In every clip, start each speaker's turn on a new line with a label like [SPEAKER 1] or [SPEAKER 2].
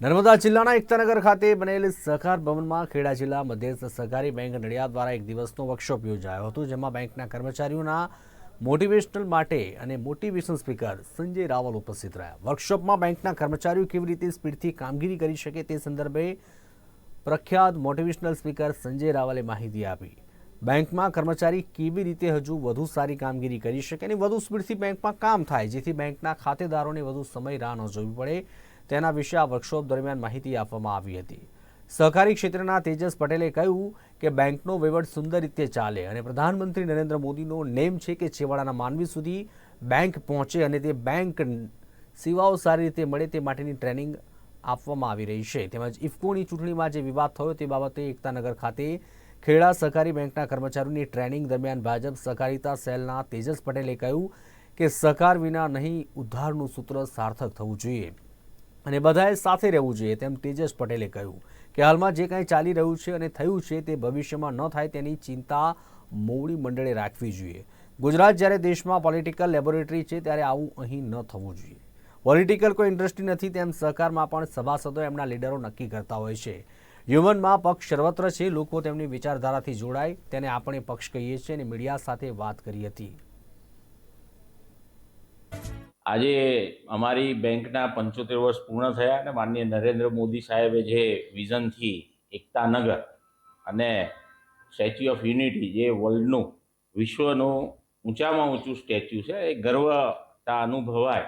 [SPEAKER 1] નર્મદા જિલ્લાના એકતાનગર ખાતે બનેલ સહકાર ભવનમાં ખેડા જિલ્લા મધ્યસ્થ સહકારી બેંક નડિયાદ દ્વારા એક દિવસનો વર્કશોપ યોજાયો હતો, જેમાં બેંકના કર્મચારીઓના મોટિવેશનલ માટે અને મોટિવેશન સ્પીકર સંજય રાવલ ઉપસ્થિત રહ્યા. વર્કશોપમાં બેંકના કર્મચારીઓ કેવી રીતે સ્પીડથી કામગીરી કરી શકે તે સંદર્ભે પ્રખ્યાત મોટિવેશનલ સ્પીકર સંજય રાવલે માહિતી આપી. બેંકમાં કર્મચારી કેવી રીતે હજુ વધુ સારી કામગીરી કરી શકે અને વધુ સ્પીડથી બેંકમાં કામ થાય, જેથી બેંકના ખાતેદારોને વધુ સમય રાહ ન જોવી પડે તેના વિશે આ વર્કશોપ દરમિયાન માહિતી આપવામાં આવી હતી. સહકારી ક્ષેત્રના તેજસ પટેલે કહ્યું કે બેંકનો વહીવટ સુંદર રીતે ચાલે અને પ્રધાનમંત્રી નરેન્દ્ર મોદીનો નેમ છે કે છેવાડાના માનવી સુધી બેંક પહોંચે અને તે બેંક સેવાઓ સારી રીતે મળે તે માટેની ટ્રેનિંગ આપવામાં આવી રહી છે. તેમજ ઇફકોની ચૂંટણીમાં જે વિવાદ થયો તે બાબતે એકતાનગર ખાતે ખેડા સહકારી બેંકના કર્મચારીઓની ટ્રેનિંગ દરમિયાન ભાજપ સહકારિતા સેલના તેજસ પટેલે કહ્યું કે સહકાર વિના નહીં ઉદ્ધારનું સૂત્ર સાર્થક થવું જોઈએ. અને બધાએ સાથે રહેવું જોઈએ તેમ તેજસ પટેલે કહ્યું કે હાલમાં જે કાંઈ ચાલી રહ્યું છે અને થયું છે તે ભવિષ્યમાં ન થાય તેની ચિંતા મોવડી મંડળે રાખવી જોઈએ. ગુજરાત જ્યારે દેશમાં પોલિટિકલ લેબોરેટરી છે ત્યારે આવું અહીં ન થવું જોઈએ. પોલિટિકલ કોઈ ઇન્ડસ્ટ્રી નથી તેમ સહકારમાં પણ સભાસદો એમના લીડરો નક્કી કરતા હોય છે. હ્યુમનમાં પક્ષ સર્વત્ર છે, લોકો તેમની વિચારધારાથી જોડાય, તેને આપણે પક્ષ કહીએ છીએ અને મીડિયા સાથે વાત કરી હતી.
[SPEAKER 2] આજે અમારી બેંકના પંચોતેર વર્ષ પૂર્ણ થયા અને માનનીય નરેન્દ્ર મોદી સાહેબે જે વિઝનથી એકતાનગર અને સ્ટેચ્યુ ઓફ યુનિટી જે વર્લ્ડનું વિશ્વનું ઊંચામાં ઊંચું સ્ટેચ્યુ છે, એ ગર્વતા અનુભવાય.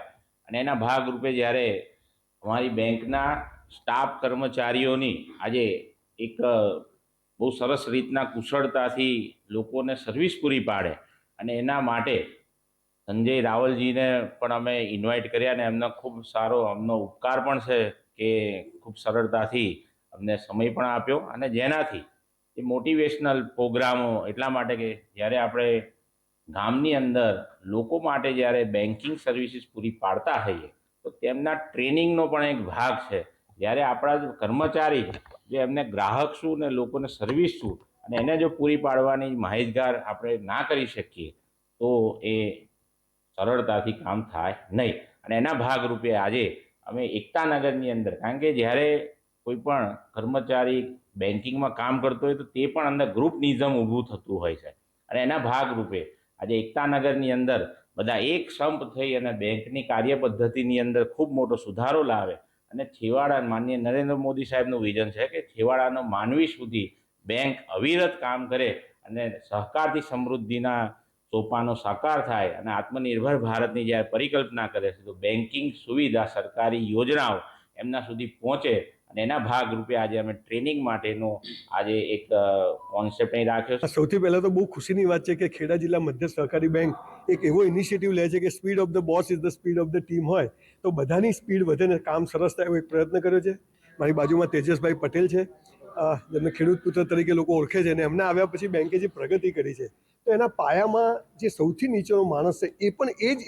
[SPEAKER 2] અને એના ભાગરૂપે જ્યારે અમારી બેંકના સ્ટાફ કર્મચારીઓની આજે એક બહુ સરસ રીતના કુશળતાથી લોકોને સર્વિસ પૂરી પાડે અને એના માટે સંજય રાવલજીને પણ અમે ઇન્વાઇટ કર્યા ને એમનો ખૂબ સારો અમનો ઉપકાર પણ છે કે ખૂબ સરળતાથી અમને સમય પણ આપ્યો અને જેનાથી એ મોટિવેશનલ પ્રોગ્રામો એટલા માટે કે જ્યારે આપણે ગામની અંદર લોકો માટે જ્યારે બેન્કિંગ સર્વિસીસ પૂરી પાડતા હોઈએ, તો તેમના ટ્રેનિંગનો પણ એક ભાગ છે. જ્યારે આપણા કર્મચારી જે એમને ગ્રાહક શું ને લોકોને સર્વિસ શું અને એને જો પૂરી પાડવાની માહિતગાર આપણે ના કરી શકીએ, તો એ સરળતાથી કામ થાય નહીં. અને એના ભાગરૂપે આજે અમે એકતાનગરની અંદર, કારણ કે જ્યારે કોઈ પણ કર્મચારી બેન્કિંગમાં કામ કરતો હોય તો તે પણ અંદર ગ્રુપ નિઝમ ઊભું થતું હોય છે. અને એના ભાગરૂપે આજે એકતાનગરની અંદર બધા એક સંપ થઈ અને બેંકની કાર્યપદ્ધતિની અંદર ખૂબ મોટો સુધારો લાવે. અને છેવાડા માનનીય નરેન્દ્ર મોદી સાહેબનું વિઝન છે કે છેવાડાનો માનવી સુધી બેંક અવિરત કામ કરે અને સહકારથી સમૃદ્ધિના સોપાનો સાકાર થાય અને આત્મનિર્ભર ભારતની જ્યારે પરિકલ્પના કરે છે, તો બેન્કિંગ સુવિધા, સરકારી યોજનાઓ એમના સુધી પહોંચે અને એના ભાગરૂપે આજે અમે ટ્રેનિંગ માટેનો આજે એક કોન્સેપ્ટ અહીં રાખ્યો છે.
[SPEAKER 3] સૌથી પહેલાં તો બહુ ખુશીની વાત છે કે ખેડા જિલ્લા મધ્ય સહકારી બેંક એક એવો ઇનિશિયેટિવ લે છે કે speed of the boss is the speed of the team હોય, તો બધાની સ્પીડ વધે ને કામ સરસ થાય એવો એક પ્રયત્ન કર્યો છે. મારી બાજુમાં તેજસભાઈ પટેલ છે. જેમને ખેડૂત પુત્ર તરીકે લોકો ઓળખે છે અને એમને આવ્યા પછી બેંકે જે પ્રગતિ કરી છે તો એના પાયામાં જે સૌથી નીચેનો માણસ છે, એ પણ એ જ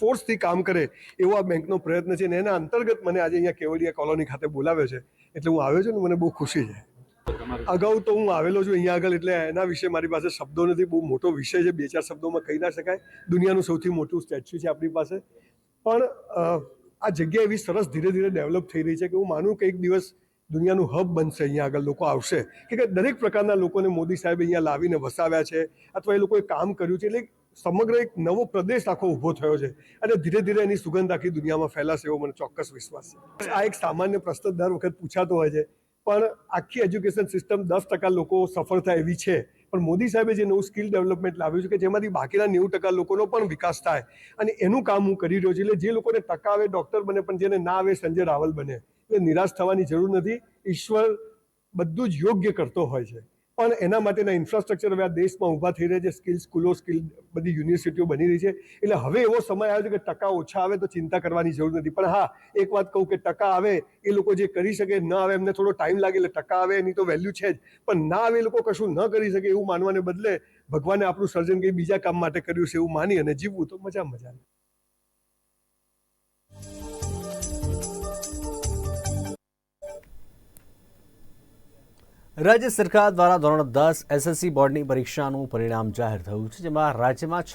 [SPEAKER 3] ફોર્સથી કામ કરે એવો આ બેંકનો પ્રયત્ન છે અને એના અંતર્ગત મને આજે અહીંયા કેવડિયા કોલોની ખાતે બોલાવ્યો છે. એટલે હું આવ્યો છું ને મને બહુ ખુશી છે. અગાઉ તો હું આવેલો છું અહીંયા આગળ એટલે એના વિશે મારી પાસે શબ્દો નથી, બહુ મોટો વિષય છે, બે ચાર શબ્દોમાં કહી ના શકાય. દુનિયાનું સૌથી મોટું સ્ટેચ્યુ છે આપણી પાસે. પણ આ જગ્યા એવી સરસ ધીરે ધીરે ડેવલપ થઈ રહી છે કે હું માનું કે એક દિવસ દુનિયાનું હબ બનશે, અહીંયા આગળ લોકો આવશે. કે દરેક પ્રકારના લોકોને મોદી સાહેબ અહીંયા લાવીને વસાવ્યા છે, અથવા એ લોકોએ કામ કર્યું છે, એટલે સમગ્ર એક નવો પ્રદેશ આખો ઊભો થયો છે. અને ધીરે ધીરે એની સુગંધ આખી દુનિયામાં ફેલાશે એવો મને ચોક્કસ વિશ્વાસ છે. આ એક સામાન્ય પ્રશ્ન દર વખત પૂછાતો હોય છે, પણ આખી એજ્યુકેશન સિસ્ટમ દસ ટકા લોકો સફળ થાય એવી છે. પણ મોદી સાહેબે જે નવું સ્કિલ ડેવલપમેન્ટ લાવ્યું છે કે જેમાંથી બાકીના નેવું ટકા લોકોનો પણ વિકાસ થાય. અને એનું કામ હું કરી રહ્યો છું, એટલે જે લોકોને ટકા આવે ડૉક્ટર બને, પણ જેને ના આવે સંજય રાવલ બને. એટલે નિરાશ થવાની જરૂર નથી. ઈશ્વર બધું જ યોગ્ય કરતો હોય છે. પણ એના માટેના ઇન્ફ્રાસ્ટ્રક્ચર હવે આ દેશમાં ઊભા થઈ રહ્યા છે. સ્કિલ સ્કૂલો સ્કિલ બધી યુનિવર્સિટીઓ બની રહી છે. એટલે હવે એવો સમય આવ્યો છે કે ટકા ઓછા આવે તો ચિંતા કરવાની જરૂર નથી. પણ હા, એક વાત કહું કે ટકા આવે, એ લોકો જે કરી શકે, ન આવે એમને થોડો ટાઈમ લાગે એટલે ટકા આવે એની તો વેલ્યુ છે જ. પણ ના આવે એ લોકો કશું ન કરી શકે એવું માનવાને બદલે ભગવાને આપણું સર્જન કંઈ બીજા કામ માટે કર્યું છે એવું માની અને જીવવું તો મજા મજા
[SPEAKER 1] રાજ્ય સરકાર દ્વારા ધોરણ દસ એસએસસી બોર્ડની પરીક્ષાનું પરિણામ જાહેર થયું છે, જેમાં રાજ્યમાં છ